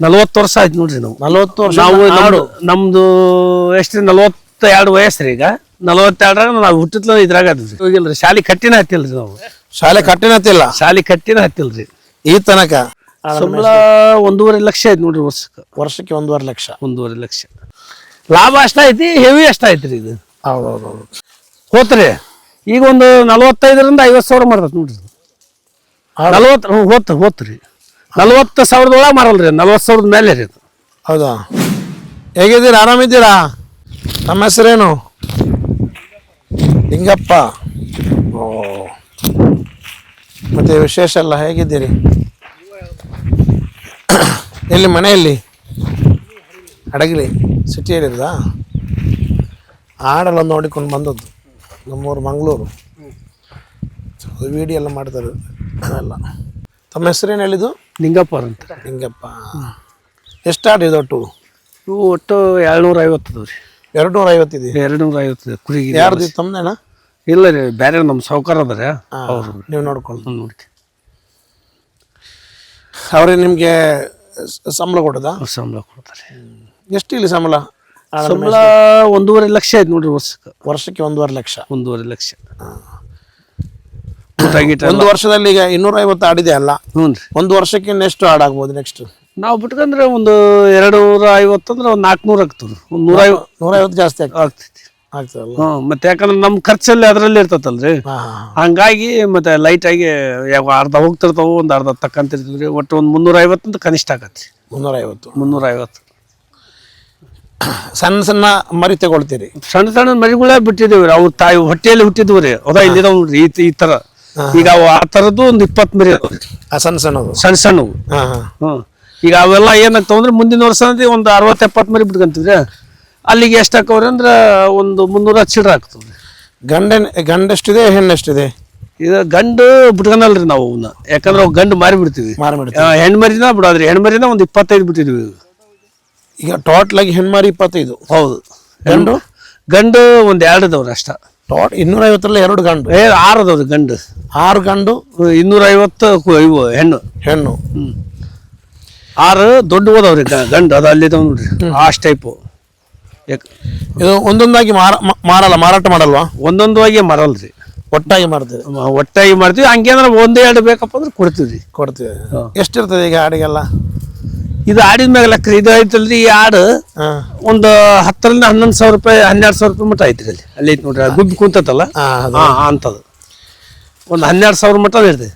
ನಲ್ವತ್ತು ವರ್ಷ ಆಯ್ತು ನೋಡ್ರಿ ನಾವು. ನಲವತ್ತು ವರ್ಷ ನಾವು ಆಡು. ನಮ್ದು ಎಷ್ಟ್ರಿ ಎಷ್ಟು ನಲವತ್ತ ಎರಡು ವಯಸ್ಸ್ರಿ ಈಗ. ನಲವತ್ತೆರಡರಾಗ ನಾವು ಹುಟ್ಟಿದ್ಲು ಇದ್ರಾಗ ಅದ್ರಿ. ಹೋಗಿಲ್ರಿ ಶಾಲಿ ಕಟ್ಟಿನ ಹತ್ತಿಲ್ರಿ ನಾವು. ಶಾಲೆ ಕಟ್ಟಿನತಿಲ್ಲ ಶಾಲಿ ಕಟ್ಟಿನ ಹತ್ತಿಲ್ರಿ. ಈ ತನಕ? ಸಂಬಳ ಒಂದೂವರೆ ಲಕ್ಷ ಐತಿ ನೋಡ್ರಿ ವರ್ಷಕ್ಕೆ. ವರ್ಷಕ್ಕೆ ಒಂದೂವರೆ ಲಕ್ಷ. ಒಂದೂವರೆ ಲಕ್ಷ. ಲಾಭ ಅಷ್ಟ ಐತಿ ಹೆವಿ ಅಷ್ಟ ಐತ್ರಿ ಇದು. ಹೌದೌದು ಹೋತ್ರಿ ಈಗ ಒಂದು ನಲವತ್ತೈದರಿಂದ ಐವತ್ತು ಸಾವಿರ ಮಾಡ್ತೈತಿ ನೋಡ್ರಿ. ನಲವತ್ತು ಹೋತ್ ಹೋತ್ರಿ. ನಲವತ್ತು ಸಾವಿರದೊಳಗೆ ರೀ ನಲ್ವತ್ತು ಸಾವಿರದ ಮೇಲೆ ರೀ ಅದು. ಹೌದಾ? ಹೇಗಿದ್ದೀರಾ? ಆರಾಮಿದ್ದೀರಾ? ನಮ್ಮ ಹೆಸರೇನು? ಲಿಂಗಪ್ಪ. ಓ. ಮತ್ತೆ ವಿಶೇಷ ಎಲ್ಲ ಹೇಗಿದ್ದೀರಿ? ಎಲ್ಲಿ, ಮನೆಯಲ್ಲಿ? ಹಡಗಲಿ ಸಿಟಿಯಲ್ಲಿರೋದಾ ಹಾಡೆಲ್ಲ ನೋಡಿಕೊಂಡು ಬಂದದ್ದು, ನಮ್ಮೂರು ಮಂಗಳೂರು. ವಿಡಿಯೋ ಎಲ್ಲ ಮಾಡ್ತಾರೆ ಅವೆಲ್ಲ ತಮ್ಮ ಹೆಸರೇನು ಹೇಳಿದ್ದು? ಲಿಂಗಪ್ಪ ಅಂತ. ನಿಂಗಪ್ಪ. ಎಷ್ಟು ಆಡಿದೆ ಒಟ್ಟು? ಇವು ಒಟ್ಟು ಏಳ್ನೂರ ಐವತ್ತು ಅದಾವ ರೀ ಎರಡು ನೂರ ಐವತ್ತಿದೆ ಎರಡು ನೂರ ಐವತ್ತು ಕುರಿಗೆ ಯಾರ್ದು ತಮ್ಮದೇನ ಇಲ್ಲ ರೀ ಬೇರೆ ನಮ್ಮ ಸಾವುಕಾರ ರೀ ಅವರು ನೀವು ನೋಡ್ಕೊಂಡು ನೋಡಿ ಅವ್ರೇ ನಿಮಗೆ ಸಂಬಳ ಕೊಡೋದಾ? ಸಂಬಳ ಕೊಡ್ತಾರೆ. ಎಷ್ಟು ಇಲ್ಲಿ ಸಂಬಳ? ಸಂಬಳ ಒಂದೂವರೆ ಲಕ್ಷ ಆಯ್ತು ನೋಡ್ರಿ ವರ್ಷಕ್ಕೆ. ವರ್ಷಕ್ಕೆ ಒಂದೂವರೆ ಲಕ್ಷ. ಒಂದೂವರೆ ಲಕ್ಷ. ಊಟ ಗೀಟ ಒಂದು ವರ್ಷದಲ್ಲಿ ಈಗ ಇನ್ನೂರ ಐವತ್ತು ಆಡಿದೆ ಅಲ್ಲ. ಹ್ಞೂ ರೀ. ಒಂದು ವರ್ಷಕ್ಕೆ ನೆಕ್ಸ್ಟ್ ಆಡಾಗ್ಬೋದು ನೆಕ್ಸ್ಟ್ ನಾವು ಬಿಟ್ಕಂದ್ರೆ ಒಂದು ಎರಡು ನೂರ ಐವತ್ತು ಅಂದ್ರೆ ಒಂದು ನಾಲ್ಕುನೂರು ಆಗ್ತದೆ. ಒಂದು ನೂರ ನೂರ ಐವತ್ತು ಜಾಸ್ತಿ ಆಗ್ತೈತಿ. ಆಗ್ತದಲ್ಲ ಹ್ಞೂ ಮತ್ತೆ ಯಾಕಂದ್ರೆ ನಮ್ಮ ಖರ್ಚಲ್ಲಿ ಅದರಲ್ಲಿ ಇರ್ತತಲ್ರಿ. ಹಾಂ ಹಾಂ ಹಂಗಾಗಿ ಮತ್ತೆ ಲೈಟ್ ಆಗಿ ಯಾವ ಅರ್ಧ ಹೋಗ್ತಿರ್ತಾವು ಒಂದು ಅರ್ಧ ತಕ್ಕಂತಿರ್ತೀವಿ ರೀ ಒಟ್ಟು ಒಂದು ಮುನ್ನೂರ ಐವತ್ತು ಅಂತ ಕನಿಷ್ಠ ಆಗತ್ತೆ. ಮುನ್ನೂರ ಐವತ್ತು ಮುನ್ನೂರ ಐವತ್ತು ಸಣ್ಣ ಸಣ್ಣ ಮರಿ ತಗೊಳ್ತೀರಿ. ಸಣ್ಣ ಸಣ್ಣ ಮರಿಗಳೇ ಬಿಟ್ಟಿದ್ದೀವಿ ರೀ. ಅವ್ರ ತಾಯಿ ಹೊಟ್ಟೆಯಲ್ಲಿ ಹುಟ್ಟಿದ್ವು ರೀ. ಅದ ಇಲ್ಲಿದಾವ್ ನೋಡ್ರಿ ಈ ಈ ಥರ ಈಗ ಅವು ಆ ತರದ್ದು ಒಂದು ಇಪ್ಪತ್ತು ಮರಿ ಅದಾವ್. ಸಣ್ಣ ಸಣ್ಣದು. ಸಣ್ಣ ಸಣ್ಣವು. ಹಾಂ ಹಾಂ. ಹ್ಮ್. ಈಗ ಅವೆಲ್ಲ ಏನಾಗ್ತಾವ ಅಂದ್ರೆ ಮುಂದಿನ ವರ್ಷ ಅಂದ್ರೆ ಒಂದು ಅರವತ್ತು ಎಪ್ಪತ್ತು ಮರಿ ಬಿಟ್ಕಂತಿದ್ರೆ ಅಲ್ಲಿಗೆ ಎಷ್ಟು ಹಾಕವ್ರಿ ಅಂದ್ರೆ ಒಂದು ಮುನ್ನೂರ ಚಿಲ್ಲರೆ ಆಗ್ತದೆ ಗಂಡ ಗಂಡಷ್ಟಿದೆ ಹೆಣ್ಣೆಷ್ಟಿದೆ? ಇದು ಗಂಡು ಬಿಟ್ಕೊಂಡಲ್ರಿ ನಾವು ಅವನ್ನ. ಯಾಕಂದ್ರೆ ಅವು ಗಂಡು ಮಾರಿ ಬಿಡ್ತೀವಿ. ಮಾರಿಬಿಡ್ತೀವಿ ಆ, ಹೆಣ್ಣು ಮರಿನ ಬಿಡೋದ್ರಿ. ಹೆಣ್ಣು ಮರಿನ ಒಂದು ಇಪ್ಪತ್ತೈದು ಬಿಟ್ಟಿದ್ವಿ ಈಗ. ಟೋಟಲ್ ಆಗಿ ಹೆಣ್ಮಾರಿ ಇಪ್ಪತ್ತೈದು. ಹೌದು. ಗಂಡು? ಗಂಡು ಒಂದು ಎರಡು ಅಷ್ಟ. ಟೋಟ್ ಇನ್ನೂರ ಐವತ್ತರಲ್ಲಿ ಎರಡು ಗಂಡು. ಏ ಆರು ಅದು ಗಂಡು. ಆರು ಗಂಡು ಇನ್ನೂರ ಐವತ್ತು ಕು- ಇವು ಹೆಣ್ಣು. ಹೆಣ್ಣು. ಆರು ದೊಡ್ಡ ಓದವ್ರಿ ಗಂಡು ಅದು ಅಲ್ಲಿ ನೋಡ್ರಿ ಆಸ್ಟ್ ಟೈಪು ಇದು ಒಂದೊಂದಾಗಿ ಮಾರ ಮ- ಮಾರಲ್ಲ ಮಾರಾಟ ಮಾಡಲ್ವಾ? ಒಂದೊಂದಾಗಿ ಮರಲ್ರಿ. ಒಟ್ಟಾಗಿ ಮಾಡ್ತೀವಿ ಒಟ್ಟಾಗಿ ಮಾಡ್ತೀವಿ ಹಂಗೇನಾರ ಒಂದೇ ಎರಡು ಬೇಕಪ್ಪ ಅಂದ್ರೆ ಕೊಡ್ತೀವಿ. ರೀ ಕೊಡ್ತೀವಿ ಎಷ್ಟಿರ್ತದೆ ಈಗ ಹಾಡಿಗೆಲ್ಲ? ಇದು ಆಡಿದ ಮ್ಯಾಗ ಲೆಕ್ಕ ಇದು ಐತಲ್ರಿ ಈ ಆಡು ಒಂದು ಹತ್ತರಿಂದ ಹನ್ನೊಂದು ಸಾವಿರ ರೂಪಾಯಿ ಹನ್ನೆರಡು ಸಾವಿರ ರೂಪಾಯಿ ಮಟ್ಟ ಐತ್ರಿ ಅಲ್ಲಿ. ಅಲ್ಲಿ ಐತಿ ನೋಡ್ರಿ ಗುಬ್ಬಿ ಕುಂತತಲ್ಲ? ಹಾಂ ಹಾ ಅಂತದು. ಒಂದು ಹನ್ನೆರಡು ಸಾವಿರ ಮಟ್ಟ ಇರ್ತದೆ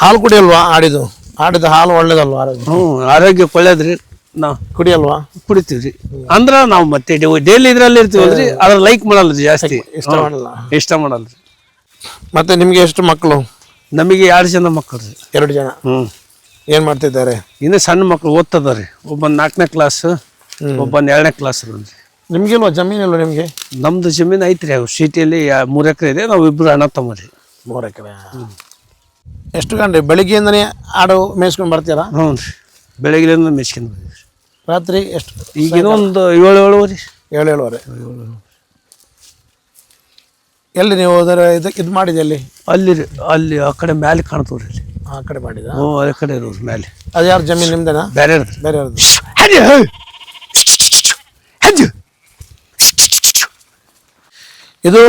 ಹಾಲು ಕುಡಿಯಲ್ವಾ ಆಡಿದು? ಆಡಿದ ಹಾಲು ಒಳ್ಳೇದಲ್ವಾ ಆರೋಗ್ಯ? ಹ್ಞೂ ಆರೋಗ್ಯಕ್ಕೆ ಒಳ್ಳೇದ್ರಿ. ನಾವು ಕುಡಿಯಲ್ವಾ? ಕುಡಿತೀವಿ ರೀ ಅಂದ್ರೆ ನಾವು ಮತ್ತೆ ಡೈಲಿ ಇದ್ರಲ್ಲಿ ಇರ್ತೀವಲ್ರಿ ಅದ್ರ ಲೈಕ್ ಮಾಡಲ್ಲ ರೀ ಜಾಸ್ತಿ ಇಷ್ಟ ಮಾಡಲ್ಲ. ಇಷ್ಟ ಮಾಡಲ್ಲ ರೀ ಮತ್ತೆ ನಿಮ್ಗೆ ಎಷ್ಟು ಮಕ್ಕಳು ನಮಗೆ ಎರಡು ಜನ ಮಕ್ಕಳು. ರೀ ಎರಡು ಜನ. ಹ್ಞೂ ಏನ್ ಮಾಡ್ತಿದ್ದಾರೆ? ಇನ್ನು ಸಣ್ಣ ಮಕ್ಕಳು ಓದ್ತದಾರೆ ಒಬ್ಬ ನಾಲ್ಕನೇ ಕ್ಲಾಸ್ ಒಬ್ಬ ಎರಡನೇ ಕ್ಲಾಸ್ ರೀ ನಿಮ್ಗಿಲ್ವಾ ಜಮೀನಿಲ್ವ ನಿಮಗೆ? ನಮ್ದು ಜಮೀನು ಐತ್ರಿ ಅವು ಸಿಟಿಯಲ್ಲಿ ಮೂರು ಎಕರೆ ಇದೆ ನಾವು ಇಬ್ಬರು ಅಣ್ಣ ತಮ್ಮರಿ ಮೂರು ಎಕರೆ. ಎಷ್ಟು ಗಂಟೆ? ಬೆಳಿಗ್ಗೆಯಿಂದನೇ ಆಡು ಮೇಯಿಸ್ಕೊಂಡು ಬರ್ತೀರಾ? ಹ್ಞೂ ರೀ. ಬೆಳಗ್ಗೆಯಿಂದ ಬಂದಿವಿ. ರಾತ್ರಿ ಎಷ್ಟು? ಈಗಿನ ಒಂದು ಏಳು ಏಳುವರೆ. ಏಳು ಏಳುವರೆ. ಎಲ್ಲಿ ನೀವು ಅದರ ಇದು ಇದು ಮಾಡಿದೆ ಅಲ್ಲಿ ಅಲ್ಲಿ ರೀ ಅಲ್ಲಿ ಆ ಕಡೆ ಮ್ಯಾಲೆ ಕಾಣ್ತವ್ರಿ ಅಲ್ಲಿ. ಆ ಕಡೆ ಮಾಡಿದ? ಓ ಅದೇ ಕಡೆ ಇರೋದು ಮೇಲೆ. ಅದು ಯಾರು ಜಮೀನು ನಿಮ್ದೇನಾ? ಬೇರೆ ಬೇರೆ ಇದು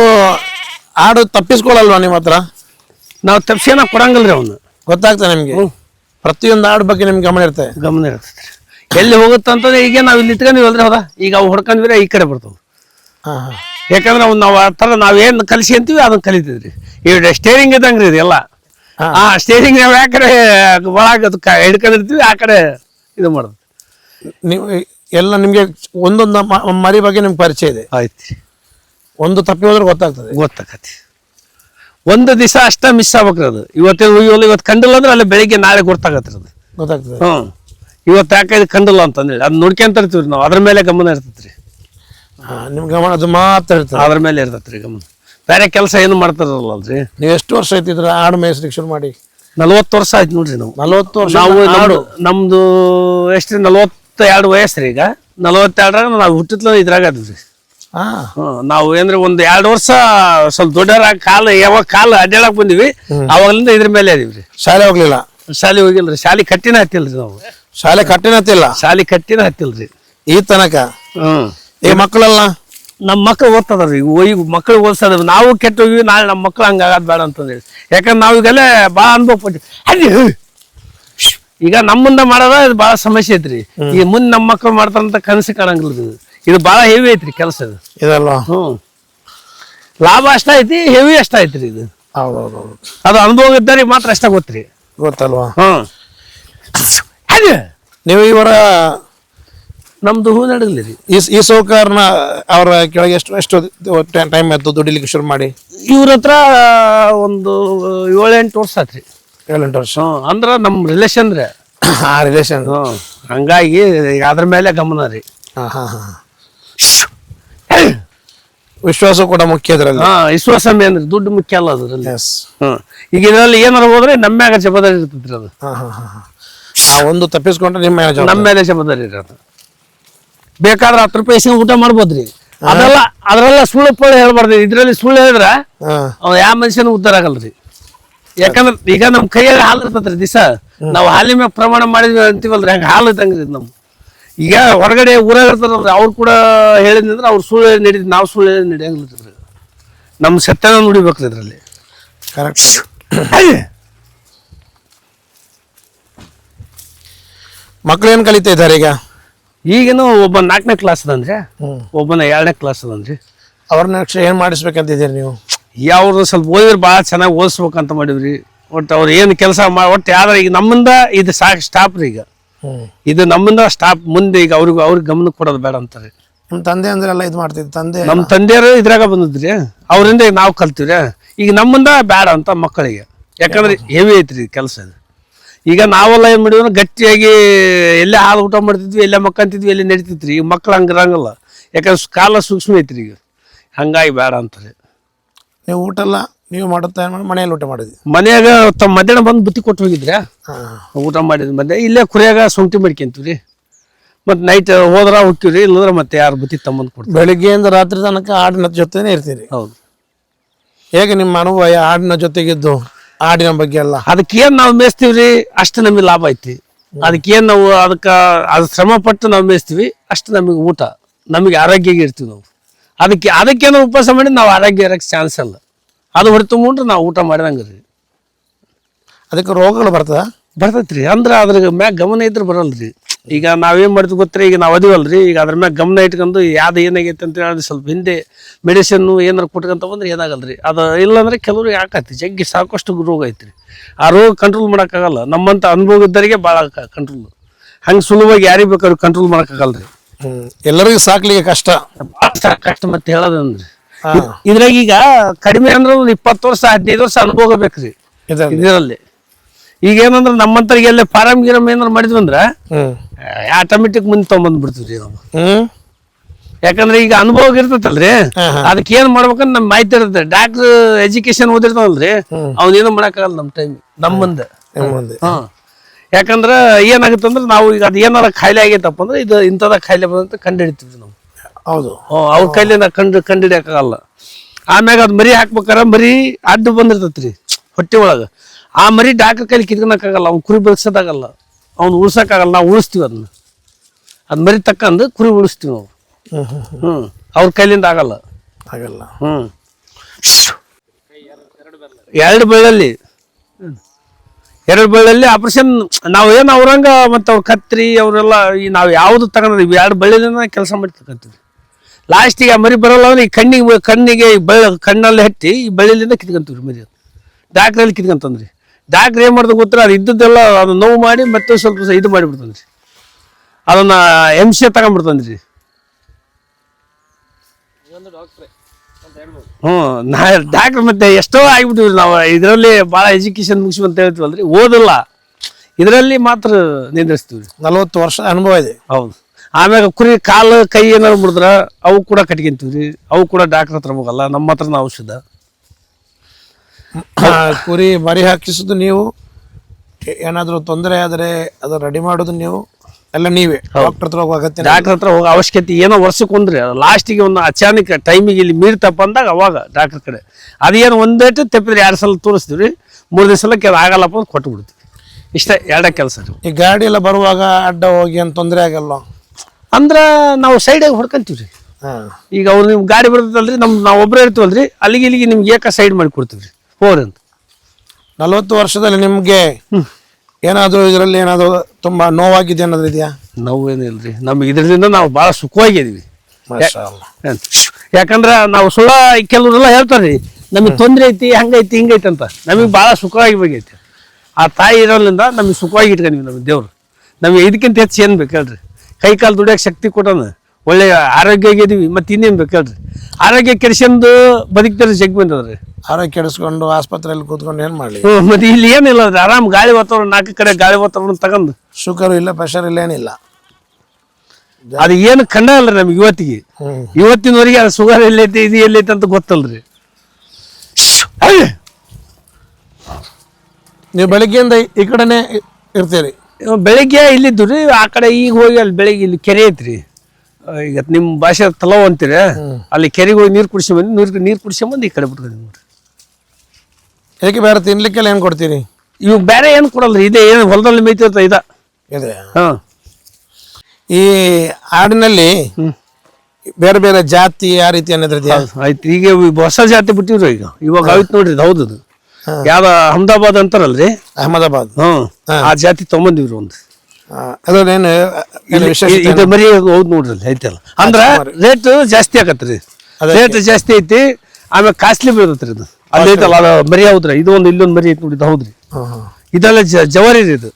ಆಡು ತಪ್ಪಿಸ್ಕೊಳ್ಳಲ್ವಾ ನಿಮ್ಮ ಹತ್ರ? ನಾವು ತಪ್ಪಿಸಿ ಕೊಡಂಗಿಲ್ಲ ರೀ ಅವನು. ಗೊತ್ತಾಗ್ತದೆ ನಿಮ್ಗೆ? ಪ್ರತಿಯೊಂದು ಆಡು ಬಗ್ಗೆ ನಿಮ್ಗೆ ಗಮನ ಇರ್ತದೆ ಗಮನ ಇರ್ತದೆ ಎಲ್ಲಿ ಎಲ್ಲಿ ಹೋಗುತ್ತಂತಂದ್ರೆ ಈಗ ನಾವು ಇಲ್ಲಿ ಇಟ್ಕೊಂಡಿವಿ ಅಲ್ರಿ ಹೌದಾ? ಈಗ ಅವು ಹೊಡ್ಕೊಂಡ್ವಿರ ಈ ಕಡೆ ಬರ್ತವೆ. ಹಾಂ ಹಾಂ. ಯಾಕಂದ್ರೆ ಅವ್ನು ನಾವು ಆ ಥರ ನಾವೇನು ಕಲಿಸಿ ಅಂತೀವಿ ಅದನ್ನ ಕಲಿತಿದ್ರಿ ಈ ಸ್ಟೇರಿಂಗ್ ಇದ್ದಂಗೆ ರೀ ಇದೆಲ್ಲ. ಆ ಸ್ಟೇರಿಂಗ್ ನಾವು ಯಾಕಡೆ ಒಳಗೆ ಅದು ಹಿಡ್ಕೊಂಡಿರ್ತೀವಿ ಆ ಕಡೆ ಇದು ಮಾಡೋದು. ನೀವು ಎಲ್ಲ ನಿಮಗೆ ಒಂದೊಂದು ಮ- ಮರಿ ಬಗ್ಗೆ ನಿಮ್ಗೆ ಪರಿಚಯ ಇದೆ. ಆಯ್ತು. ಒಂದು ತಪ್ಪಿ ಹೋದ್ರೆ ಗೊತ್ತಾಗ್ತದೆ. ಗೊತ್ತಾಗತ್ತೆ ಒಂದು ದಿವಸ ಅಷ್ಟ ಮಿಸ್ ಆಗ್ಬೇಕ್ರಿ ಅದು. ಇವತ್ತಿನ ಇವತ್ತು ಇವತ್ತು ಕಂಡಿಲ್ಲ ಅಂದ್ರೆ ಅಲ್ಲಿ ಬೆಳಿಗ್ಗೆ ನಾಳೆ ಗೊತ್ತಾಗತ್ತೆ ಅದು. ಗೊತ್ತಾಗ್ತದೆ. ಹ್ಞೂ ಇವತ್ತು ಯಾಕೆ ಇದು ಕಂಡಿಲ್ಲ ಅಂತಂದೇಳಿ. ಅದು ನೋಡ್ಕೊಂತ ಇರ್ತೀವಿ ನಾವು. ಅದ್ರ ಮೇಲೆ ಗಮನ ಇರ್ತೈತೆ ರೀ ಹಾಂ ನಿಮ್ಮ ಗಮನ ಅದು ಮಾತ್ರ ಇರ್ತದೆ. ಅದ್ರ ಮೇಲೆ ಇರ್ತೈತೆ ರೀ ಗಮನ. ಬೇರೆ ಕೆಲಸ ಏನು ಮಾಡ್ತಾರಲ್ಲ ಅಲ್ರಿ? ನೀವು ಎಷ್ಟು ವರ್ಷ ಆಯ್ತಿದ್ರ ಆಡು ಮೇಯಿಸ್ಲಿಕ್ಕೆ ಶುರು ಮಾಡಿ? ನಲ್ವತ್ತು ವರ್ಷ ಆಯ್ತು ನೋಡ್ರಿ ನಾವು. ನಲವತ್ತು ವರ್ಷ ನಾವು ನಾಡು ನಮ್ದು ಎಷ್ಟು ನಲವತ್ತ ಎರಡು ವಯಸ್ಸು ರೀ ಈಗ. ನಲವತ್ತೆರಡರಾಗ ನಾವು ಹುಟ್ಟಿದ್ಲ ಇದ್ರಾಗ ಅದ್ರಿ ಹಾ. ಹಾಂ ನಾವು ಏನ್ರಿ ಒಂದು ಎರಡು ವರ್ಷ ಸ್ವಲ್ಪ ದೊಡ್ಡರ ಕಾಲ ಯಾವಾಗ ಕಾಲ ಅಡ್ಡಾಡಕ್ ಬಂದಿವಿ ಅವಾಗಲಿಂದ ಇದ್ರ ಮೇಲೆ ಅದೀವಿ ರೀ ಶಾಲೆ ಹೋಗ್ಲಿಲ್ಲ? ಶಾಲೆ ಹೋಗಿಲ್ರಿ. ಶಾಲೆ ಕಟ್ಟಿನ ಹತ್ತಿಲ್ರಿ ನಾವು. ಶಾಲೆ ಕಟ್ಟಿನತ್ತಿಲ್ಲ ಶಾಲಿ ಕಟ್ಟಿನ ಹತ್ತಿಲ್ರಿ. ಈ ತನಕ? ಹ್ಮ್. ಈ ಮಕ್ಕಳೆಲ್ಲ ನಮ್ಮ ಮಕ್ಳು ಓದ್ತದ್ರಿ ಈಗ ಮಕ್ಳು ಓದಿಸೋದು ನಾವು ಕೆಟ್ಟ ಹೋಗಿವಿ ನಾಳೆ ನಮ್ಮ ಮಕ್ಳು ಹಂಗಾಗದ್ ಬೇಡ ಅಂತಂದೇಳಿ ಯಾಕಂದ್ರೆ ನಾವು ಈಗೆಲ್ಲ ಭಾಳ ಅನುಭವ ಪಟ್ಟಿ ಅಲ್ಲಿ ಈಗ ನಮ್ಮಿಂದ ಮಾಡೋದ ಇದು ಭಾಳ ಸಮಸ್ಯೆ ಐತ್ರಿ. ಈಗ ಮುಂದೆ ನಮ್ಮ ಮಕ್ಳು ಮಾಡ್ತಾರಂತ ಕನಸು ಕಾಣಂಗಿಲ್ಲ ಇದು. ಇದು ಭಾಳ ಹೆವಿ ಐತ್ರಿ ಕೆಲಸ ಇದು. ಇದಲ್ವಾ ಹ್ಞೂ ಲಾಭ ಅಷ್ಟ ಐತಿ ಹೆವಿ ಅಷ್ಟ ಐತ್ರಿ ಇದು. ಹೌದೌದು ಅದು ಅನುಭವ ಇದ್ದಾರೆ ಮಾತ್ರ ಅಷ್ಟ ಗೊತ್ತ್ರಿ. ಗೊತ್ತಲ್ವಾ? ಹ್ಞೂ ಅದೇ ನೀವು ಇವರ ನಮ್ದು ಹೂ ನಡಗಲಿ ರೀ. ಈ ಈ ಸೌಕರ್ಯನ ಅವರ ಕೆಳಗೆ ಎಷ್ಟು ಎಷ್ಟು ಟೈಮ್ ಆಯ್ತು ದುಡಿಲಿಕ್ಕೆ ಶುರು ಮಾಡಿ? ಇವ್ರ ಹತ್ರ ಒಂದು ಏಳೆಂಟು ವರ್ಷ ಆತ್ರಿ ಏಳೆಂಟು ವರ್ಷ? ಅಂದ್ರೆ ಅಂದ್ರ ನಮ್ಮ ರಿಲೇಷನ್ ರೀ. ಆ ರಿಲೇಷನ್ ಹಂಗಾಗಿ ಅದ್ರ ಮೇಲೆ ಗಮನ ರೀ. ಹಾ ಹಾ ಹಾ. ವಿಶ್ವಾಸ ಕೂಡ ಮುಖ್ಯ ಅದರಲ್ಲಿ. ಹಾ ವಿಶ್ವಾಸ ಮೇನ್ ರೀ ದುಡ್ಡು ಮುಖ್ಯ ಅಲ್ಲ ಅದರಲ್ಲಿ. ಎಸ್ ಈಗ ಇದರಲ್ಲಿ ಏನಾರು ಹೋದ್ರೆ ನಮ್ಮ ಮ್ಯಾಗ ಜವಾಬ್ದಾರಿ ಇರ್ತದ್ರಿ ಅದು. ಹಾ ಹಾ ಹಾ ಒಂದು ತಪ್ಪಿಸ್ಕೊಂಡ್ರೆ ನಿಮ್ಮ ನಮ್ಮ ಮೇಲೆ ಜವಾಬ್ದಾರಿ ಇರೋದು ಬೇಕಾದ್ರೆ ಹತ್ತು ರೂಪಾಯಿ ಸಿಂಗ್ ಊಟ ಮಾಡ್ಬೋದ್ರಿ. ಅದೆಲ್ಲ ಅದರೆಲ್ಲ ಸುಳ್ಳು ಪಳ್ಳು ಹೇಳ್ಬಾರ್ದು. ಇದ್ರಲ್ಲಿ ಸುಳ್ಳು ಹೇಳಿದ್ರ ಅವ್ ಯಾವ ಮನುಷ್ಯನ ಉದ್ದಾರ ಆಗಲ್ರಿ. ಯಾಕಂದ್ರೆ ಈಗ ನಮ್ ಕೈಯಲ್ಲಿ ಹಾಲು ಇರ್ತದ್ರಿ ದಿವಸ. ನಾವು ಹಾಲಿನ ಮ್ಯಾಗ ಪ್ರಮಾಣ ಮಾಡಿದ್ವಿ ಅಂತೀವಲ್ರಿ ಹಂಗ ಹಾಲು ಇದ್ದಂಗ್ರಿ ನಮ್ಮ ನಮ್ ಈಗ ಹೊರಗಡೆ ಊರಾಗ ಇರ್ತಾರಲ್ರಿ ಅವ್ರು ಕೂಡ ಹೇಳಿದ್ನಂದ್ರೆ ಅವ್ರು ಸುಳ್ಳು ಹೇಳಿ ನಡೀತಿ ನಾವು ಸುಳ್ಳು ಹೇಳಿ ನಡೆಯಂಗಿಲ್ಲ ನಮ್ಮ ಸತ್ಯನ ನುಡಿಬೇಕ್ರಿ ಇದ್ರಲ್ಲಿ. ಕರೆಕ್ಟ್ ಮಕ್ಳು ಏನ್ ಕಲಿತಾ ಇದ್ದಾರೆ ಈಗ? ಈಗಿನ ಒಬ್ಬ ನಾಲ್ಕನೇ ಕ್ಲಾಸ್ ಅದಂದ್ರೆ ಒಬ್ಬನ ಎರಡನೇ ಕ್ಲಾಸ್ ಅದಂದ್ರಿ. ಅವ್ರನ್ನ ಏನು ಮಾಡಿಸ್ಬೇಕಂತಿದ್ದೀರಿ ನೀವು? ಯಾವ್ದು ಸ್ವಲ್ಪ ಓದಿದ್ರೆ ಭಾಳ ಚೆನ್ನಾಗಿ ಓದಿಸ್ಬೇಕಂತ ಮಾಡಿದ್ರಿ. ಒಟ್ಟು ಅವ್ರು ಏನು ಕೆಲಸ ಮಾಡಿ ಒಟ್ಟು ಯಾವ್ದಾರ ಈಗ ನಮ್ಮಿಂದ ಇದು ಸಾಕು ಸ್ಟಾಪ್ ರೀ ಈಗ. ಇದು ನಮ್ಮಿಂದ ಸ್ಟಾಪ್ ಮುಂದೆ ಈಗ ಅವ್ರಿಗೆ ಅವ್ರಿಗೆ ಗಮನ ಕೊಡೋದು ಬೇಡ ಅಂತಾರೆ. ನಮ್ಮ ತಂದೆ ಅಂದ್ರೆ ಎಲ್ಲ ಇದು ಮಾಡ್ತಿದ್ರು ತಂದೆ ನಮ್ಮ ತಂದೆಯವರು ಇದ್ರಾಗ ಬಂದಿದ್ರಿ. ಅವರಿಂದ ಈಗ ನಾವು ಕಲ್ತೀವ್ರಿ. ಈಗ ನಮ್ಮಿಂದ ಬೇಡ ಅಂತ ಮಕ್ಕಳಿಗೆ. ಯಾಕಂದ್ರೆ ಹೆವಿ ಐತ್ರಿ ಕೆಲಸ ಇದು. ಈಗ ನಾವೆಲ್ಲ ಏನ್ ಮಾಡಿದ್ರು ಗಟ್ಟಿಯಾಗಿ ಎಲ್ಲೇ ಹಾಲು ಊಟ ಮಾಡ್ತಿದ್ವಿ ಎಲ್ಲೇ ಮಕ್ಕಂತಿದ್ವಿ ಎಲ್ಲಿ ನಡೀತಿತ್ರಿ. ಈಗ ಮಕ್ಳು ಹಂಗಿರಂಗಲ್ಲ ಯಾಕಂದ್ರೆ ಕಾಲ ಸೂಕ್ಷ್ಮ ಐತ್ರಿ ಈಗ. ಹಂಗಾಗಿ ಬೇಡ ಅಂತಾರೆ. ನೀವು ಊಟ ಎಲ್ಲ ನೀವು ಮಾಡುತ್ತಾ ಮನೆಯಲ್ಲಿ ಊಟ ಮಾಡಿದ್ವಿ ಮನೆಯಾಗ ತಮ್ಮ ಮಧ್ಯಾಹ್ನ ಬಂದು ಬುತ್ತಿ ಕೊಟ್ಟು ಹೋಗಿದ್ರೆ? ಊಟ ಮಾಡಿದ ಮಧ್ಯೆ ಇಲ್ಲೇ ಕುರಿಯಾಗ ಶುಂಠಿ ಮಾಡ್ಕೊಂತೀವ್ರಿ. ಮತ್ತು ನೈಟ್ ಹೋದ್ರ ಹೋಗ್ತೀವ್ರಿ ಇಲ್ಲಂದ್ರೆ ಮತ್ತೆ ಯಾರು ಬುತ್ತಿ ತಮ್ಮಂದು ಕೊಡ್ತೀವಿ ಬೆಳಿಗ್ಗೆಯಿಂದ ರಾತ್ರಿ ತನಕ ಆಡಿನ ಜೊತೆನೇ ಇರ್ತೀರಿ. ಹೌದು. ಹೇಗೆ ನಿಮ್ಮ ಅನುಭವ ಹಾಡಿನ ಆಡಿನ ಜೊತೆಗಿದ್ದು? ಆಡಿನ ಬಗ್ಗೆ ಎಲ್ಲ. ಅದಕ್ಕೇನು ನಾವು ಮೇಯ್ಸ್ತೀವ್ರಿ? ಅಷ್ಟು ನಮಗೆ ಲಾಭ ಐತಿ. ಅದಕ್ಕೇನು ನಾವು ಅದಕ್ಕೆ ಅದ್ ಶ್ರಮ ಪಟ್ಟು ನಾವು ಮೇಯಿಸ್ತೀವಿ ಅಷ್ಟು ನಮಗೆ ಊಟ. ನಮಗೆ ಆರೋಗ್ಯ ಇರ್ತೀವಿ ನಾವು. ಅದಕ್ಕೆ ಅದಕ್ಕೇನು ಉಪವಾಸ ಮಾಡಿ ನಾವು ಆರೋಗ್ಯ ಇರೋಕ್ಕೆ ಚಾನ್ಸ್ ಅಲ್ಲ. ಅದು ಹೊರತು ಮುಂಡ್ರೆ ನಾವು ಊಟ ಮಾಡಿದಂಗ್ರಿ. ಅದಕ್ಕೆ ರೋಗಗಳು ಬರ್ತದ? ಬರ್ತೈತ್ರಿ. ಅಂದ್ರೆ ಅದ್ರ ಮ್ಯಾಗ ಗಮನ ಇದ್ರೆ ಬರಲ್ರಿ. ಈಗ ನಾವೇನ್ ಮಾಡ್ತೀವಿ ಗೊತ್ತ್ರಿ? ಈಗ ನಾವು ಅದೀವಲ್ರಿ ಈಗ ಅದ್ರ ಮ್ಯಾಗ ಗಮನ ಇಟ್ಕೊಂಡು ಯಾವ್ದು ಏನಾಗೈತೆ ಅಂತ ಹೇಳಿ ಸ್ವಲ್ಪ ಹಿಂದೆ ಮೆಡಿಸಿನ್ ಏನಾರು ಕೊಟ್ಕೊಂತ ಬಂದ್ರೆ ಏನಾಗಲ್ರಿ? ಅದು ಇಲ್ಲಾಂದ್ರೆ ಕೆಲವ್ರಿಗೆ ಯಾಕೈತಿ ಜಗ್ಗಿ ಸಾಕಷ್ಟು ರೋಗ ಐತ್ರಿ. ಆ ರೋಗ ಕಂಟ್ರೋಲ್ ಮಾಡೋಕ್ಕಾಗಲ್ಲ. ನಮ್ಮಂತ ಅನುಭವ ಇದ್ದವರಿಗೆ ಭಾಳ ಕಂಟ್ರೋಲ್ ಹಂಗೆ ಸುಲಭವಾಗಿ ಯಾರಿಗೆ ಬೇಕಾದ್ರೂ ಕಂಟ್ರೋಲ್ ಮಾಡೋಕ್ಕಾಗಲ್ರಿ. ಎಲ್ಲರಿಗೂ ಸಾಕ್ಲಿಕ್ಕೆ ಕಷ್ಟ. ಭಾಳ ಕಷ್ಟ ಮತ್ತೆ ಹೇಳೋದಂದ್ರೆ. ಇದ್ರಾಗ ಈಗ ಕಡಿಮೆ ಅಂದ್ರೆ ಒಂದು ಇಪ್ಪತ್ತು ವರ್ಷ ಹದಿನೈದು ವರ್ಷ ಅನುಭವ ಬೇಕ್ರಿ. ಇದರಲ್ಲಿ. ಈಗ ಏನಂದ್ರೆ ನಮ್ಮಂತರಿಗೆ ಎಲ್ಲ ಫಾರಂ ಗಿರಮ್ ಏನಾರು ಮಾಡಿದ್ವಿ ಅಂದ್ರೆ ಆಟೋಮೆಟಿಕ್ ಮುಂದೆ ತೊಗೊಂಬಂದ್ಬಿಡ್ತೀವಿ ನಾವು. ಹ್ಮ್? ಯಾಕಂದ್ರೆ ಈಗ ಅನುಭವ ಇರ್ತೈತಲ್ರಿ. ಅದಕ್ಕೆ ಏನ್ ಮಾಡ್ಬೇಕಂತ ನಮ್ ಮಾಹಿತಿ ಇರ್ತದೆ ಡಾಕ್ಟರ್ ಎಜುಕೇಶನ್ ಓದಿರ್ತಾವಲ್ರಿ? ಅವ್ನೇನು ಮಾಡಕ್ಕಾಗಲ್ಲ ನಮ್ ಟೈಮ್ ನಮ್ಮ ಮುಂದೆ. ಹಾ. ಯಾಕಂದ್ರ ಏನಾಗುತ್ತೆ ಅಂದ್ರೆ ನಾವು ಈಗ ಅದ ಏನಾರ ಖಾಯಿಲೆ ಆಗೈತಪ್ಪ ಅಂದ್ರೆ ಇದು ಇಂಥದ ಖಾಯಿಲೆ ಬಂದಂತ ಕಂಡು ಹಿಡಿತೀವಿ ನಾವು. ಹೌದು. ಅವ್ರ ಕೈಲಿ ನಾ ಕಂಡು ಕಂಡು ಹಿಡಿಯಕ್ಕಾಗಲ್ಲ ಆಮ್ಯಾಗ ಅದ್ ಮರಿ ಹಾಕ್ಬೇಕಾರ ಮರಿ ಅಡ್ಡು ಬಂದಿರ್ತೈತ್ರಿ ಹೊಟ್ಟೆ ಒಳಗ. ಆ ಮರಿ ಡಾಕ್ಟರ್ ಕೈಲಿ ಕಿತ್ಕೊಳಕ್ಕಾಗಲ್ಲ ಅವ್ನ ಕುರಿ ಬೆಳೆಸೋದಾಗಲ್ಲ. ಅವ್ನು ಉಳ್ಸೋಕ್ಕಾಗಲ್ಲ ನಾವು ಉಳಿಸ್ತೀವಿ ಅದನ್ನ. ಅದು ಮರಿ ತಕ್ಕಂದು ಕುರಿ ಉಳಿಸ್ತೀವಿ ನಾವು. ಹ್ಞೂ ಅವ್ರ ಕೈಲಿಂದ ಆಗಲ್ಲ. ಆಗಲ್ಲ. ಹ್ಞೂ ಎರಡು ಬೆಳ್ಳಲ್ಲಿ. ಎರಡು ಬೆಳ್ಳಲ್ಲಿ ಆಪರೇಷನ್ ನಾವು ಏನು ಅವ್ರಂಗ ಮತ್ತು ಅವ್ರ ಕತ್ರಿ ಅವರೆಲ್ಲ ಈ ನಾವು ಯಾವುದು ತಗೊಂಡ್ರಿ ಎರಡು ಬೆಳ್ಳಿಲಿಂದ ಕೆಲಸ ಮಾಡಿರ್ತಕ್ಕಂಥದ್ದು. ಲಾಸ್ಟಿಗೆ ಆ ಮರಿ ಬರೋಲ್ಲ ಅಂದ್ರೆ ಈ ಕಣ್ಣಿಗೆ ಕಣ್ಣಿಗೆ ಈ ಬೆಳ್ಳ ಕಣ್ಣಲ್ಲಿ ಹತ್ತಿ ಈ ಬೆಳ್ಳಿಲಿಂದ ಕಿತ್ಕೊಂತೀವಿ ಮರಿ ಡಾಕ್ಟ್ರಲ್ಲಿ ಕಿತ್ಕೊಂತಂದ್ರಿ. ಡಾಕ್ಟ್ರ್ ಏನು ಮಾಡ್ದು ಗೊತ್ತಿಲ್ಲ ಅದು ಇದ್ದದ್ದೆಲ್ಲ ಅದು ನೋವು ಮಾಡಿ ಮತ್ತೆ ಸ್ವಲ್ಪ ಸ- ಇದು ಮಾಡಿಬಿಡ್ತಂದ್ರಿ ಅದನ್ನ ಎಂಸೆ ರೀ ಹ್ಞೂ ನಾ ಡಾಕ್ಟ್ರ್ ಮತ್ತೆ ಎಷ್ಟೋ ಆಗ್ಬಿಟ್ಟಿವ್ರಿ ನಾವು ಇದರಲ್ಲಿ ಭಾಳ ಎಜುಕೇಶನ್ ಮುಗಿಸಿ ಅಂತ ಹೇಳ್ತೀವಲ್ರಿ ಓದಲ್ಲ. ಇದರಲ್ಲಿ ಮಾತ್ರ ನಿಂದಿಸ್ತೀವಿ ನಲವತ್ತು ವರ್ಷ ಅನುಭವ ಇದೆ. ಹೌದು. ಆಮ್ಯಾಗ ಕುರಿ ಕಾಲು ಕೈ ಏನಾರು ಮುಡಿದ್ರೆ ಅವು ಕೂಡ ಕಟ್ಕೊಂತೀವ್ರಿ ಅವು ಕೂಡ ಡಾಕ್ಟ್ರ್ ಹತ್ರ ಹೋಗಲ್ಲ ನಮ್ಮ ಹತ್ರನ ಔಷಧ. ಕುರಿ ಮರಿ ಹಾಕಿಸೋದು ನೀವು. ಏನಾದರೂ ತೊಂದರೆ ಆದರೆ ಅದು ರೆಡಿ ಮಾಡೋದು ನೀವು. ಎಲ್ಲ ನೀವೇ. ಡಾಕ್ಟರ್ ಹತ್ರ ಹೋಗೋ ಅಗತ್ಯ ಡಾಕ್ಟರ್ ಹತ್ರ ಹೋಗೋ ಅವಶ್ಯಕತೆ ಏನೋ ವರ್ಷಕ್ಕೊಂದ್ರಿ ಲಾಸ್ಟಿಗೆ ಒಂದು ಅಚಾನಕ್ ಟೈಮಿಗೆ ಇಲ್ಲಿ ಮೀರ್ತಪ್ಪ ಅಂದಾಗ ಅವಾಗ ಡಾಕ್ಟರ್ ಕಡೆ. ಅದೇನು ಒಂದೇಟು ತೆಪ್ಪಿದ್ರೆ ಎರಡು ಸಲ ತೋರಿಸ್ತೀವಿ ಮೂರನೇ ಸಲಕ್ಕೆ ಅದು ಆಗಲ್ಲಪ್ಪ ಅಂತ ಕೊಟ್ಟು ಬಿಡ್ತೀವಿ ಇಷ್ಟ ಎರಡೇ ಕೆಲಸ ರೀ ಈ ಗಾಡಿ ಎಲ್ಲ ಬರುವಾಗ ಅಡ್ಡ ಹೋಗಿ ಏನು ತೊಂದರೆ ಆಗಲ್ಲ ಅಂದ್ರೆ ನಾವು ಸೈಡಾಗಿ ಹೊಡ್ಕೊಂತೀವಿ ರೀ ಹಾಂ. ಈಗ ಅವ್ರು ನಿಮ್ಗೆ ಗಾಡಿ ಬರ್ತದಲ್ರಿ ನಮ್ಮ ನಾವು ಒಬ್ಬರೇ ಇರ್ತೀವಲ್ರಿ ಅಲ್ಲಿಗೆ ಇಲ್ಲಿಗೆ ನಿಮ್ಗೆ ಏಕ ಸೈಡ್ ಮಾಡಿ ಕೊಡ್ತೀವಿ ರೀ ಹೋಗ್ರಿ ಅಂತ ನಲವತ್ತು ವರ್ಷದಲ್ಲಿ ನಿಮಗೆ ಏನಾದರೂ ಇದರಲ್ಲಿ ಏನಾದರೂ ತುಂಬ ನೋವಾಗಿದೆ ಅನ್ನೋದು ಇದೆಯಾ? ನಾವು ರೀ ನಮ್ಗೆ ಇದರಿಂದ ನಾವು ಭಾಳ ಸುಖವಾಗಿದ್ದೀವಿ. ಯಾಕಂದ್ರೆ? ನಾವು ಸುಳ್ಳ ಕೆಲವರೆಲ್ಲ ಹೇಳ್ತಾರ್ರಿ ನಮಗೆ ತೊಂದರೆ ಐತಿ ಹಂಗೈತಿ ಹಿಂಗೈತಿ ಅಂತ. ನಮಗೆ ಭಾಳ ಸುಖವಾಗಿ ಹೋಗೈತಿ. ಆ ತಾಯಿ ಇರೋದ್ರಿಂದ ನಮಗೆ ಸುಖವಾಗಿ ಇಟ್ಕೊಂಡಿವಿ ನಮ್ಮ ದೇವ್ರು. ನಮಗೆ ಇದಕ್ಕಿಂತ ಹೆಚ್ಚು ಏನು ಬೇಕು ಹೇಳ್ರಿ ಕೈ ಕಾಲು ದುಡಿಯೋಕೆ ಶಕ್ತಿ ಕೊಟ್ಟನ ಒಳ್ಳೆಯ ಆರೋಗ್ಯ ಆಗಿದೀವಿ ಮತ್ತು ಇನ್ನೇನು ಬೇಕು ಹೇಳ್ರಿ ಆರೋಗ್ಯ ಕೆಡಿಸ್ಕೊಂಡು ಬದುಕ್ತಾರೆ ಜಗ್ ಬಂದದ್ರಿ. ಆರೋಗ್ಯ ಕೆಡಿಸ್ಕೊಂಡು ಆಸ್ಪತ್ರೆಯಲ್ಲಿ ಕೂತ್ಕೊಂಡು ಏನು ಮಾಡಲಿ? ಮತ್ತೆ ಇಲ್ಲಿ ಏನಿಲ್ಲ ಆರಾಮ್ ಗಾಳಿ ವಾತಾವರಣ ನಾಲ್ಕು ಕಡೆ ಗಾಳಿ ವಾತಾವರಣ ತಗೊಂಡು. ಶುಗರು ಇಲ್ಲ ಪ್ರೆಷರ್ ಇಲ್ಲ ಏನಿಲ್ಲ. ಅದು ಏನು ಕಂಡ ಅಲ್ರಿ ನಮ್ಗೆ ಇವತ್ತಿಗೆ. ಇವತ್ತಿನವರೆಗೆ ಅದು ಶುಗರ್ ಎಲ್ಲೈತಿ ಇದು ಎಲ್ಲೈತಿ ಅಂತ ಗೊತ್ತಲ್ರಿ. ಅಯ್ಯ. ನೀವು ಬೆಳಗ್ಗೆಯಿಂದ ಈ ಕಡೆನೇ ಇ- ಇರ್ತೀರಿ? ಇವ್ ಬೆಳಿಗ್ಗೆ ಇಲ್ಲಿದ್ದು ರೀ ಆ ಕಡೆ ಈಗ ಹೋಗಿ ಅಲ್ಲಿ ಬೆಳಿಗ್ಗೆ ಇಲ್ಲಿ ಕೆರೆ ಐತ್ರಿ. ಆ, ಈಗ ನಿಮ್ಮ ಭಾಷೆ ತಲವ್ ಅಂತೀರ ಅಲ್ಲಿ ಕೆರೆಗೆ ಹೋಗಿ ನೀರು ಕುಡಿಸ್ಕೊಂಬಂದು ನೀರು ನೀರು ಕುಡಿಸ್ಕೊಂಬಂದು ಈ ಕಡೆ ಬಿಟ್ಕೊಂಡು ಏಕೆ ಬೇರೆ ತಿನ್ಲಿಕ್ಕೆಲ್ಲ ಏನು ಕೊಡ್ತೀರಿ? ಇವಾಗ ಬೇರೆ ಏನು ಕೊಡಲ್ರಿ ಇದೇ ಏನು ಹೊಲದಲ್ಲಿ ಮೇಯ್ತಿರ್ತ ಇದ. ಇದೆ. ಹಾಂ. ಈ ಆಡಿನಲ್ಲಿ ಬೇರೆ ಬೇರೆ ಜಾತಿ ಆ ರೀತಿ ಅನ್ನೋದ್ರದ್ದು ಆಯ್ತು. ಈಗ ಇವ್ ಹೊಸ ಜಾತಿ ಬಿಟ್ಟಿವ್ರಿ ಈಗ. ಇವಾಗ ಆಯ್ತು ನೋಡ್ರಿ ಇದು ಹೌದು ಅದು. ಯಾವ ಅಹಮದಾಬಾದ್ ಅಂತಾರಲ್ರಿ? ಅಹಮದಾಬಾದ್. ಹ್ಮ್ ಆ ಜಾತಿ ತಗೊಂಬಂದಿವ್ರು ಒಂದು. ಇ- ಇದು ಮರಿ ಹೌದು ನೋಡ್ರಿ ಅಲ್ಲಿ ಐತಲ್ಲ ಅಂದ್ರ ರೇಟ್ ಜಾಸ್ತಿ ಆಗತ್ರಿ ರೇಟ್ ಜಾಸ್ತಿ ಐತಿ ಆಮೇಲೆ ಕಾಸ್ಟ್ಲಿ ಬೀಳತ್ರಿ ಇದು ಅಲ್ಲಿ ಮರಿ ಹೌದ್ರಿ? ಇದು ಒಂದು ಇಲ್ಲೊಂದು ಮರಿ ಐತಿ ನೋಡಿ ಇದು ಹೌದ್ರಿ? ಇದೆಲ್ಲ ಜವಾರಿ ರೀ ಇದು!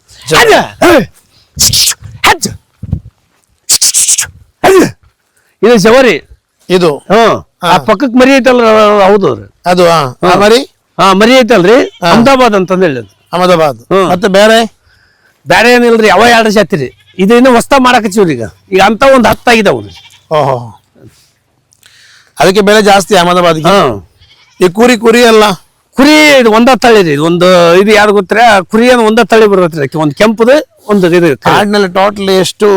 ಇದು ಜವಾರಿ. ಇದು? ಆ ಪಕ್ಕಕ್ಕೆ ಮರಿ ಐತಲ್ಲ ಹೌದು ಅದು. ಆ ಮರಿ? ಹಾ ಮರಿ ಐತಲ್ರಿ? ಅಹಮದಾಬಾದ್ ಅಂತಂದೇಳಿ ಅಹಮದಾಬಾದ್. ಹ್ಮ್. ಮತ್ತೆ ಬೇರೆ? ಬೇರೆ ಏನಿಲ್ರಿ ಅವ ಎರಡು ಇದು ಇನ್ನೂ ಹೊಸ್ತಾ ಮಾಡಕತ್ತೀವ್ರಿ ಈಗ. ಈಗ ಅಂತ ಒಂದು ಹತ್ತಾಗಿದೆ ಅವ್ರಿ ರೀ. ಓಹೋ. ಅದಕ್ಕೆ ಬೆಲೆ ಜಾಸ್ತಿ ಅಹಮದಾಬಾದ್ಗೆ? ಈ ಕುರಿ ಕುರಿ ಅಲ್ಲ? ಕುರಿ ಇದು ಒಂದ ತಳಿ ರೀ ಇದು ಒಂದು ಇದು ಯಾರು ಗೊತ್ತರ ಕುರಿ ಅನ್ನ ಒಂದ ತಳಿ ಬರುತ್ತೆ ಒಂದು ಕೆಂಪುದ ಒಂದು ಇದು. ಕಾಡಿನಲ್ಲಿ ಟೋಟಲ್ ಎಷ್ಟು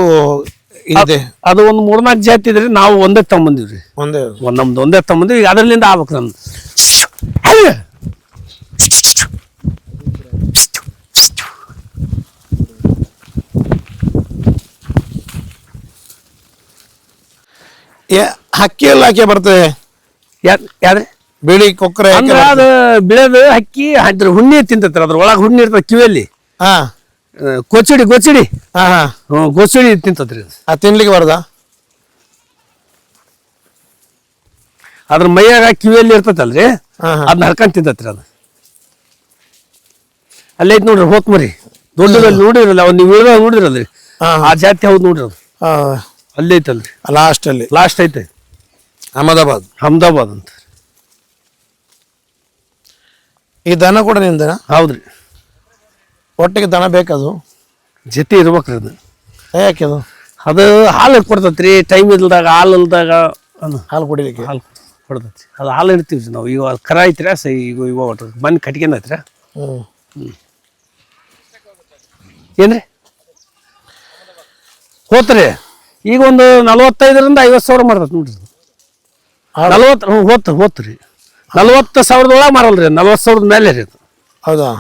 ಇದೆ? ಅದು ಒಂದು ಮೂರ್ನಾಲ್ಕು ಜಾತಿ ಇದ್ರಿ ನಾವು ಒಂದೇ ತಗೊಂಬಂದಿವ್ರಿ ಒಂದೇ. ಒಂದ್ ನಮ್ದು ಒಂದೇ ತಗೊಂಬಂದಿವಿ ಈಗ ಅದರಿಂದ ಆಗ್ಬೇಕು ನಮ್ದು. ಏ- ಹಕ್ಕಿ ಎಲ್ಲ ಹಾಕಿ ಬರ್ತದೆ? ಯಾ- ಯಾವ್ದ್ರಿ ಬಿಳಿ ಕೊಕ್ಕರೆ ಅಂದ್ರೆ ಅದು ಬಿಳದು ಹಕ್ಕಿ ಅದ್ರ ಹುಣ್ಣಿ ತಿಂತತ್ರ ಅದ್ರ ಒಳಗೆ ಹುಣ್ಣಿ ಇರ್ತದೆ ಕಿವಿಯಲ್ಲಿ. ಹಾ. ಆ, ಗೊಚ್ಚಡಿ ಗೊಚ್ಚಡಿ ಹಾ ಹಾ. ಹ್ಞೂ ಗೊಚ್ಚಡಿ ತಿಂತತ್ರಿ ಅದು. ಆ ತಿನ್ಲಿಕ್ಕೆ ಬರ್ದ? ಅದ್ರ ಮೈಯಾಗ ಕಿವಿಯಲ್ಲಿ ಇರ್ತತಲ್ರಿ? ಹಾ ಹಾ. ಅದನ್ನ ಹರ್ಕೊಂಡ್ ತಿಂತತ್ರಿ ಅದು. ಐತ್ ನೋಡ್ರಿ ಹೋತ್ ಮರಿ. ದೊಡ್ಡದಲ್ಲಿ ನೋಡಿರಲ್ಲ ಅವ್ನು ನೀವು ಇಳಿದಾಗ ನೋಡಿರಲ್ರಿ. ಹಾ ಆ ಜಾತಿ ಹೌದು ನೋಡ್ರಿ ಅದು ಹಾ. ಅಲ್ಲೇ ಐತಲ್ರಿ. ಲಾಸ್ಟ್ ಅಲ್ಲಿ ಲಾಸ್ಟ್ ಐತೆ. ಅಹಮದಾಬಾದ್. ಅಹಮದಾಬಾದ್ ಅಂತ. ಈ ದನ ಕೂಡ ನಿಮ್ದನ ಹೌದ್ರಿ. ಒಟ್ಟಿಗೆ ದನ ಬೇಕದು? ಜೊತೆ ಇರ್ಬೇಕ್ರಿ ಅದು. ಯಾಕೆ ಅದು? ಅದು ಹಾಲು ಕೊಡ್ತತ್ರಿ ಟೈಮ್ ಇಲ್ದಾಗ ಹಾಲು ಇಲ್ದಾಗ ಹಾಲು ಕುಡಿಲಿಕ್ಕೆ? ಹಾಲು ಕೊಡ್ತೈತಿ ಅದು ಹಾಲು ಇಡ್ತೀವಿ ರೀ ನಾವು. ಈಗ ಅದು ಕರ ಐತ್ರಿ ಸೈ ಈಗ ಇವಾಗ ಒಟ್ಟು ಮನೆ ಕಟ್ಗೆನ ಐತ್ರ ಹ್ಮ್. ಏನ್ರಿ? ಹೋತ್ರಿ. ಈಗ ಒಂದು ನಲ್ವತ್ತೈದರಿಂದ ಐವತ್ತು ಸಾವಿರ ಮಾಡ್ತೈತೆ ನೋಡ್ರಿ? ನಲ್ವತ್ತು ಹ್ಞೂ ಹೋತ್ ಹೋತ್ರಿ. ನಲ್ವತ್ತು ಸಾವಿರದ ಒಳಗೆ ಮಾರಲ್ರಿ ನಲ್ವತ್ತು ಸಾವಿರದ ಮೇಲೆ ರೀ ಅದು. ಹೌದಾ?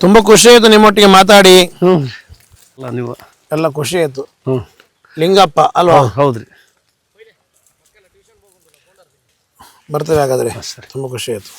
ತುಂಬ ಖುಷಿ ಆಯಿತು ನಿಮ್ಮೊಟ್ಟಿಗೆ ಮಾತಾಡಿ. ಹ್ಞೂ ಅಲ್ಲ ನೀವು. ಎಲ್ಲ ಖುಷಿ ಆಯಿತು. ಹ್ಞೂ. ಲಿಂಗಪ್ಪ ಅಲ್ವಾ? ಹೌದ್ರಿ ಬರ್ತೀವಿ ಹಾಗಾದ್ರೆ. ತುಂಬ ಖುಷಿ ಆಯ್ತು.